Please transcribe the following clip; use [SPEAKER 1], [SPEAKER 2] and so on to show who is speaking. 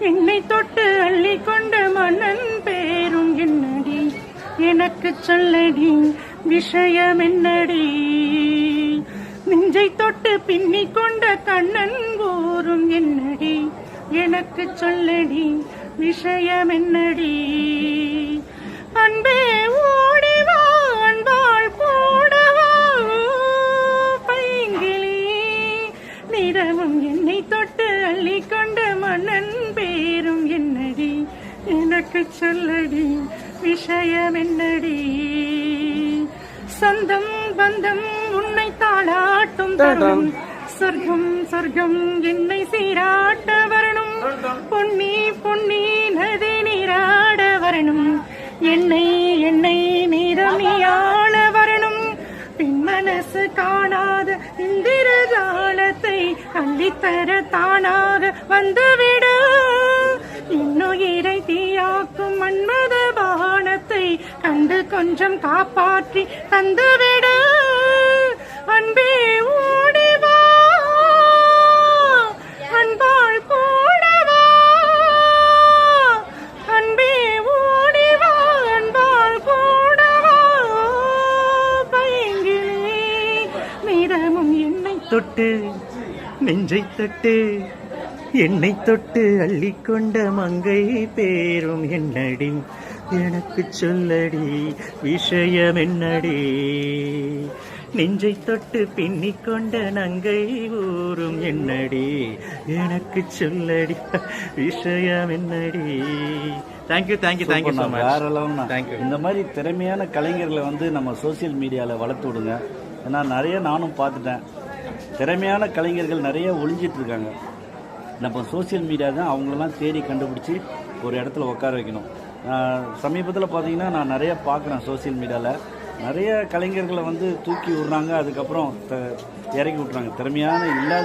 [SPEAKER 1] என்னை தொட்டு அள்ளி கொண்ட மன்னன் பேரும் என்னடி? எனக்கு சொல்லடி விஷயம் என்னடி? நெஞ்சை தொட்டு பின்னி கொண்ட கண்ணன் ஊரும் என்னடி? எனக்கு சொல்லடி விஷயம் என்னடி? அன்பே எனக்கு சொல்லடி விஷயம் என்னடி? சந்தம் பந்தம் உன்னை தாளாட்டும் தரும் சொர்க்கம் சொர்க்கம் என்னை சீராட்ட வரணும். பொன்னி பொன்னி நதி நீராட வரணும். என்னை என்னை நீரமியாள வரணும். பின் மனசு காணாத இந்திரஜாலத்தை அள்ளித்தர தானாக வந்துவிட. இன்னுயிரை கொஞ்சம் காப்பாற்றி தந்துவிட. அன்பே ஓடிவா அன்பால் கூடவா அன்பே ஓடிவா அன்பால் கூடவா பயங்கிலே நேரமும் என்னை தொட்டு நெஞ்சை தொட்டு என்னை தொட்டு அள்ளிக்கொண்ட மங்கை பேரும் என்னடி எனக்கு சொல்லடி விஷயம் என்னடி நெஞ்சை தொட்டு பின்னிக் கொண்ட நங்கை ஊரும் என்னடி? எனக்கு சொல்லடி விஷயம் என்னடி thank you thank you thank you so much
[SPEAKER 2] வேற லெவல்னா
[SPEAKER 1] you.
[SPEAKER 2] இந்த மாதிரி திறமையான கலைஞர்களை வந்து நம்ம சோஷியல் மீடியாவில் வளர்த்து விடுங்க. ஏன்னா நிறைய நானும் பார்த்துட்டேன். திறமையான கலைஞர்கள் நிறைய ஒளிஞ்சிட்டு இருக்காங்க. நம்ம சோஷியல் மீடியா தான் அவங்களெல்லாம் தேடி கண்டுபிடிச்சி ஒரு இடத்துல உட்கார வைக்கணும். சமீபத்தில் பார்த்தீங்கன்னா நான் நிறைய பார்க்குறேன் சோஷியல் மீடியாவில் நிறைய கலைஞர்களை வந்து தூக்கி விடுறாங்க அதுக்கப்புறம் த- இறக்கி விட்றாங்க திறமையான இல்லாத